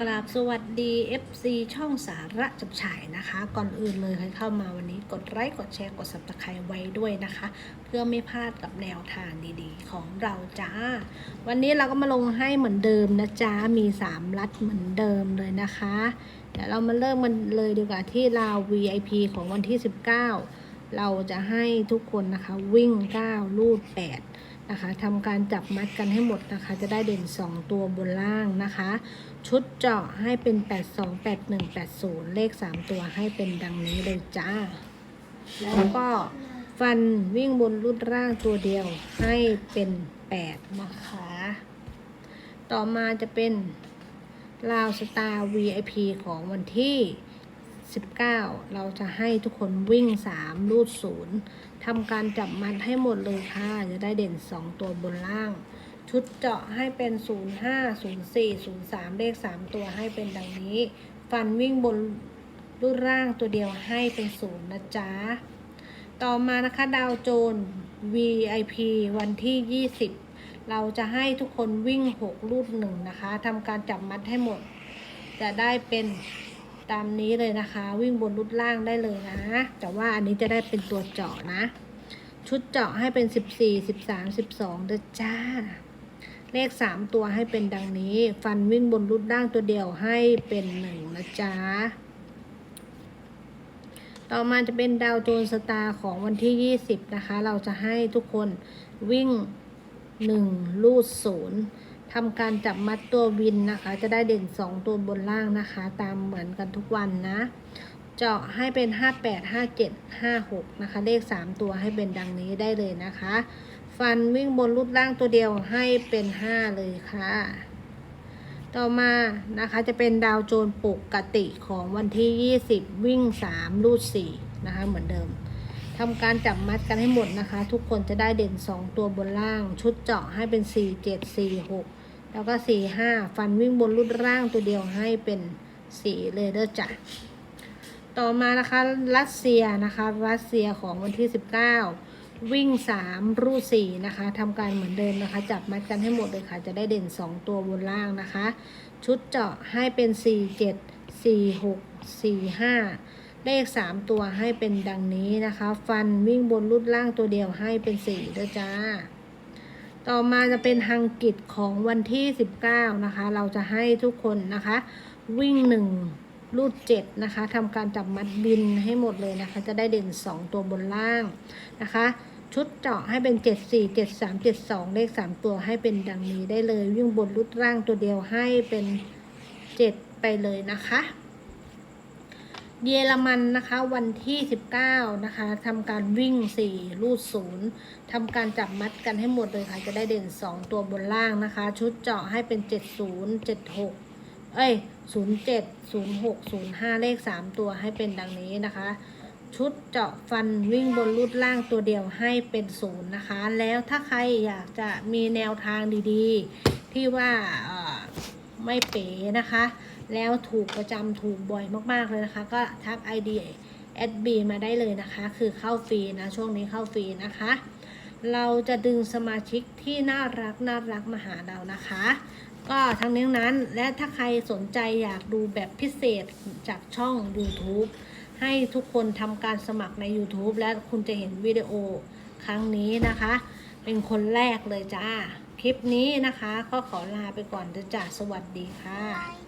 กราบสวัสดี FC ช่องสาระจับฉ่ายนะคะ ก่อนอื่นเลยใครเข้ามาวันนี้กดไลค์กดแชร์กด subscribe ไว้ด้วยนะคะ เพื่อไม่พลาดกับแนวทางดีๆ ของเราจ้า วันนี้เราก็มาลงให้เหมือนเดิมนะจ๊ะมี 3 รัดเหมือนเดิมเลยนะคะ เดี๋ยวเรามาเริ่มมันเลยดีกว่าที่ราว VIP ของวันที่ 19 เราจะให้ทุกคนนะคะวิ่ง9ลูด 8 นะคะทำการจับมัดกันให้หมดนะคะ จะได้เด่น 2 ตัวบนล่างนะคะ ชุดเจาะให้เป็น 82 81 80 เลข 3 ตัวให้เป็นดังนี้เลยจ้า แล้วก็ฟันวิ่งบนรุดร่างตัวเดียวให้เป็น 8 นะคะ ต่อมาจะเป็นลาวสตาร์ VIP ของวันที่ 19 เราจะให้ทุกคนวิ่ง 3 รูด 0 ทำการจับมันให้หมดเลยค่ะ จะได้เด่น 2 ตัวบนล่าง ชุดเจาะให้เป็น 05 04 03 เลข 3 ตัวให้เป็นดังนี้ ฟันวิ่งบนรูดร่างตัวเดียวให้เป็น 0 นะจ๊ะ ต่อมานะคะดาวโจน VIP วันที่ 20 เราจะให้ทุกคนวิ่ง 6 รูดหนึ่งนะคะ ทำการจับมัดให้หมด จะได้เป็น ตามนี้เลยนะคะ วิ่งบนรูดล่างได้เลยนะ แต่ว่าอันนี้จะได้เป็นตัวเจาะนะ ชุดเจาะให้เป็น 14 13 12เด้อจ้า เลข 3 ตัวให้เป็นดังนี้ ฟันวิ่งบนรูดล่างตัวเดียวให้เป็นหนึ่งนะจ๊ะต่อมาจะเป็นดาวโจนสตาร์ของวันที่ 20 นะคะ เราจะให้ทุกคนวิ่ง 1 ลูดศูนย์ ทำการจับมัดตัววินนะคะ จะได้เด่น 2 ตัวบนล่างนะคะ ตามเหมือนกันทุกวันนะ เจาะให้เป็น 58 57 56 นะคะ เลข 3 ตัวให้เป็นดังนี้ได้เลยนะคะ ฟันวิ่งบนรูดล่างตัวเดียวให้เป็น 5 เลยค่ะ ต่อมานะคะจะเป็นดาวโจนปกติของวันที่ 20 วิ่ง 3 รูด 4 นะคะ เหมือนเดิมทำการจับมัดกันให้หมดนะคะ ทุกคนจะได้เด่น 2 ตัวบนล่าง ชุดเจาะให้เป็น 4 7 4 6 แล้วก็4 5ฟันวิ่งบนรูดร่างตัวเดียวให้เป็น4เลยเด้อจ้ะต่อมานะคะรัสเซียนะคะรัสเซียของวันที่ 19 วิ่ง 3 รูด4นะคะทำการเหมือนเดิมนะคะ จับมัดกันให้หมดเลยค่ะ จะได้เด่น 2 ตัวบนล่างนะคะ ชุดเจาะให้เป็น 4 7 4 6 4 5 เลข 3 ตัวให้เป็นดังนี้นะคะ ฟันวิ่งบนรูดล่างตัวเดียวให้เป็น4ด้วยจ้า ต่อมาจะเป็นฮังกิจของวันที่ 19 นะคะ เราจะให้ทุกคนนะคะ วิ่ง1รูด7นะคะทำการจับมัดบินให้หมดเลยนะคะ จะได้เด่น 2 ตัวบนล่างนะคะ ชุดเจาะให้เป็น 7 4 7 3 7 2 เลข 3 ตัวให้เป็นดังนี้ได้เลย วิ่งบนรูดร่างตัวเดียวให้เป็น 7 ไปเลยนะคะ เยอรมันนะคะ วันที่ 19 นะคะทำการวิ่ง 4 รูด0ทำการจับมัดกันให้หมดเลยค่ะ จะได้เด่น 2 ตัวบนล่างนะคะ ชุดเจาะให้เป็น 70 76 เอ้ย 07 06 05 เลข 3 ตัวให้เป็นดังนี้นะคะ ชุดเจาะฟันวิ่งบนรูดล่างตัวเดียวให้เป็นศูนย์นะคะ แล้วถ้าใครอยากจะมีแนวทางดีๆ ที่ว่าไม่เป๋นะคะ แล้วถูกประจำถูกบ่อยมากๆเลยนะคะ ก็ทัก ID แอดบีมาได้เลยนะคะ คือเข้าฟรีนะ ช่วงนี้เข้าฟรีนะคะ เราจะดึงสมาชิกที่น่ารักน่ารักมาหาเรานะคะ ก็ทั้งนี้นั้นและถ้าใครสนใจอยากดูแบบพิเศษจากช่อง YouTube ให้ทุกคนทำการสมัครใน YouTube และคุณจะเห็นวิดีโอครั้งนี้นะคะ เป็นคนแรกเลยจ้า คลิปนี้นะคะ ก็ขอลาไปก่อนจ้าสวัสดีค่ะ